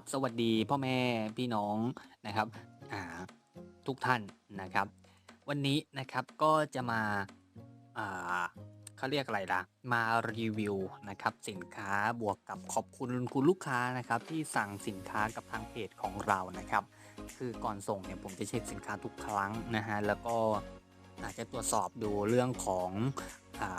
บสวัสดีพ่อแม่พี่น้องนะครับทุกท่านนะครับ วันนี้นะครับก็จะมาอ่าเขาเรียกอะไรล่ะ มารีวิวนะครับสินค้าบวกกับขอบคุณคุณลูกค้านะครับที่สั่งสินค้ากับทางเพจของเรานะครับ คือก่อนส่งเนี่ยผมจะเช็คสินค้าทุกครั้งนะฮะแล้วก็อาจจะตรวจสอบดูเรื่องของ อ่า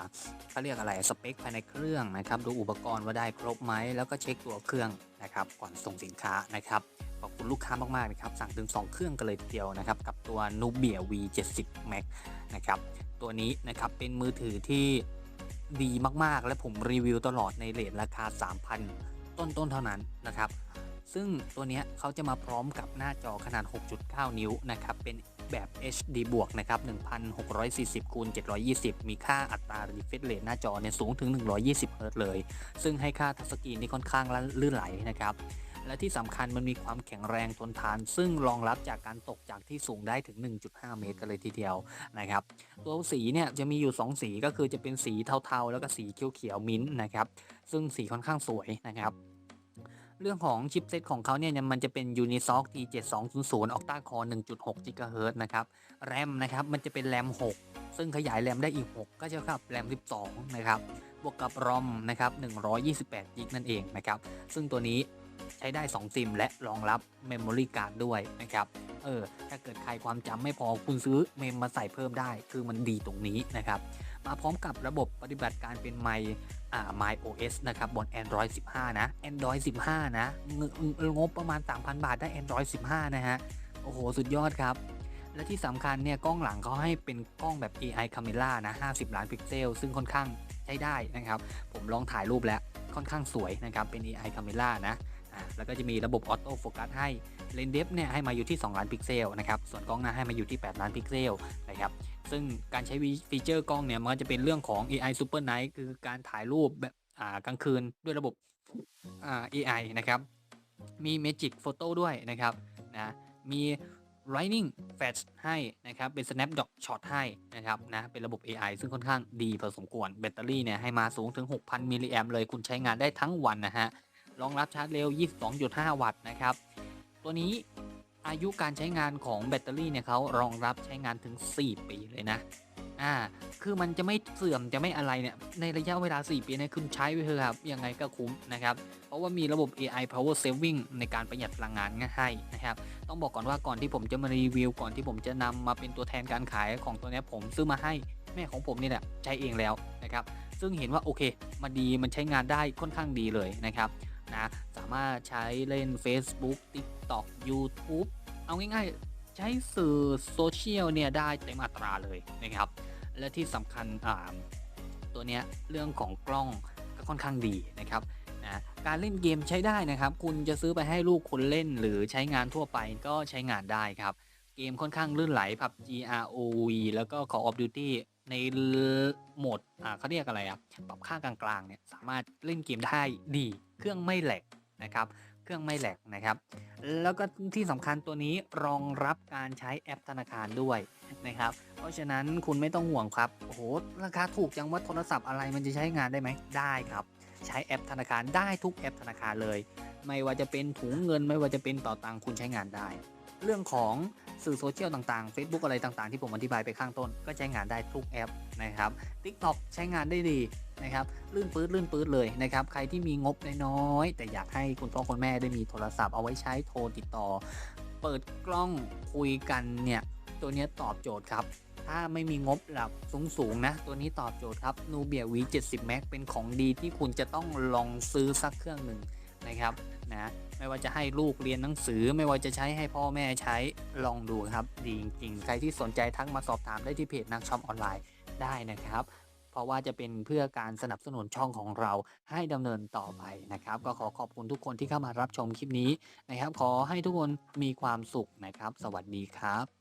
เขาเรียกอะไรสเปคภายในเครื่องนะครับ ดูอุปกรณ์ว่าได้ครบไหมแล้วก็เช็คตัวเครื่องนะครับ ก่อนส่งสินค้านะครับขอบคุณลูกค้ามากๆนะครับสั่งถึง 2 เครื่องกันเลยทีเดียวนะครับ กับตัว Nubia V70 Max นะครับ ตัวนี้นะครับเป็นมือถือที่ดีมากๆ และผมรีวิวตลอดในเลทราคา 3,000 ต้นๆ เท่านั้นนะครับ ซึ่งตัวเนี้ยเขาจะมาพร้อมกับหน้าจอขนาด 6.9 นิ้วนะครับ เป็น แบบ HD บวกนะครับ 1640คูณ720 มีค่าอัตรา refresh rate หน้าจอเนี่ยสูงถึง 120เฮิรตเลย ซึ่งให้ค่าทัชสกรีนนี่ค่อนข้างลื่นไหลนะครับ และที่สำคัญมันมีความแข็งแรงทนทาน ซึ่งรองรับจากการตกจากที่สูงได้ถึง 1.5 เมตรกันเลยทีเดียวนะครับ ตัวสีเนี่ยจะมีอยู่ 2 สีก็คือจะเป็นสีเทาๆ แล้วก็สีเขียวๆ มิ้นท์นะครับ ซึ่งสีค่อนข้างสวยนะครับ เรื่องของชิปเซตของเขาเนี่ยมันจะเป็น Unisoc T7200 Octa Core 1.6 GHz นะครับ แรมนะครับมันจะเป็นแรม 6 ซึ่งขยายแรมได้อีก 6 ก็จะครับแรม 12 นะครับ บวกกับรอมนะครับ128 g b นั่นเองนะครับ ซึ่งตัวนี้ใช้ได้ 2 ซิม และรองรับ Memory Card ด้วยนะครับ เออ ถ้าเกิดใครความจำไม่พอคุณซื้อเมมมาใส่เพิ่มได้ คือมันดีตรงนี้นะครับ มาพร้อมกับระบบปฏิบัติการเป็นไม อ่า My OS นะครับบน Android 15 นะ Android 15 นะงงบประมาณ 3,000 บาทได้ Android 15 นะฮะ โอ้โห สุดยอดครับ และที่สำคัญเนี่ย กล้องหลังเขาให้เป็นกล้องแบบ AI Camera นะ 50 ล้านพิกเซล ซึ่งค่อนข้างใช้ได้นะครับ ผมลองถ่ายรูปแล้วค่อนข้างสวยนะครับ เป็น AI Camera นะอ่าแล้วก็จะมีระบบออโต้โฟกัสให้เลนส์เดฟเนี่ยให้มาอยู่ที่ 2 ล้านพิกเซลนะครับ ส่วนกล้องหน้าให้มาอยู่ที่ 8 ล้านพิกเซลนะครับ ซึ่งการใช้ฟีเจอร์กล้องเนี่ยมันก็จะเป็นเรื่องของ AI Super Night คือการถ่ายรูปแบบอ่ากลางคืนด้วยระบบอ่า AI นะครับ มี Magic Photo ด้วยนะครับนะมี Lightning Flash ให้นะครับ เป็น Snapshot Shot ให้นะครับนะเป็นระบบ AI ซึ่งค่อนข้างดีพอสมควรแบตเตอรี่เนี่ยให้มาสูงถึง 6,000มิลลิแอมเลยคุณใช้งานได้ทั้งวันนะฮะรองรับชาร์จเร็ว 22.5 วัตต์นะครับ ตัวนี้ อายุการใช้งานของแบตเตอรี่เนี่ยเขารองรับใช้งานถึง 4 ปีเลยนะ อ่า คือมันจะไม่เสื่อมจะไม่อะไรเนี่ย ในระยะเวลา 4 ปีเนี่ยคุณใช้ไปเถอะครับ ยังไงก็คุ้มนะครับ เพราะว่ามีระบบ AI power saving ในการประหยัดพลังงานให้นะครับ ต้องบอกก่อนว่าก่อนที่ผมจะมารีวิว ก่อนที่ผมจะนำมาเป็นตัวแทนการขายของตัวนี้ผมซื้อมาให้แม่ของผมนี่แหละใช้เองแล้วนะครับ ซึ่งเห็นว่าโอเค มันดีมันใช้งานได้ค่อนข้างดีเลยนะครับ นะสามารถใช้เล่น Facebook TikTok YouTube เอาง่ายๆ ใช้สื่อโซเชียลเนี่ยได้เต็มอัตราเลยนะครับ และที่สำคัญตัวเนี้ยเรื่องของกล้องก็ค่อนข้างดีนะครับนะการเล่นเกมใช้ได้นะครับ คุณจะซื้อไปให้ลูกคุณเล่นหรือใช้งานทั่วไปก็ใช้งานได้ครับ เกมค่อนข้างลื่นไหล PUBG ROV แล้วก็ Call of Duty ในโหมดเขาเรียกอะไรอะปรับค่ากลางๆเนี่ยสามารถเล่นเกมได้ดี เครื่องไม่แหลกนะครับ เครื่องไม่แหลกนะครับ แล้วก็ที่สำคัญตัวนี้รองรับการใช้แอปธนาคารด้วยนะครับ เพราะฉะนั้นคุณไม่ต้องห่วงครับ โอ้โห ราคาถูกจังว่าโทรศัพท์อะไรมันจะใช้งานได้ไหม ได้ครับ ใช้แอปธนาคารได้ทุกแอปธนาคารเลย ไม่ว่าจะเป็นถุงเงิน ไม่ว่าจะเป็นเป่าตังคุณใช้งานได้ เรื่องของ สื่อโซเชียลต่างๆ Facebook อะไรต่างๆ ที่ผมอธิบายไปข้างต้น ก็ใช้งานได้ทุกแอปนะครับ TikTok ใช้งานได้ดีนะครับลื่นปื๊ดลื่นปื๊ดเลยนะครับ ใครที่มีงบน้อยแต่อยากให้คุณพ่อคุณแม่ได้มีโทรศัพท์เอาไว้ใช้โทรติดต่อ เปิดกล้องคุยกันเนี่ยตัวนี้ตอบโจทย์ครับถ้าไม่มีงบหลับสูงๆนะ ตัวนี้ตอบโจทย์ครับ Nubia V 70 Max เป็นของดีที่คุณจะต้องลองซื้อสักเครื่องหนึ่งนะครับ นะไม่ว่าจะให้ลูกเรียนหนังสือ ไม่ว่าจะใช้ให้พ่อแม่ใช้ลองดูครับ ดีจริงๆใครที่สนใจทักมาสอบถามได้ที่เพจนักช็อปออนไลน์ได้นะครับเพราะว่าจะเป็นเพื่อการสนับสนุนช่องของเราให้ดำเนินต่อไปนะครับ ก็ขอขอบคุณทุกคนที่เข้ามารับชมคลิปนี้นะครับ ขอให้ทุกคนมีความสุขนะครับ สวัสดีครับ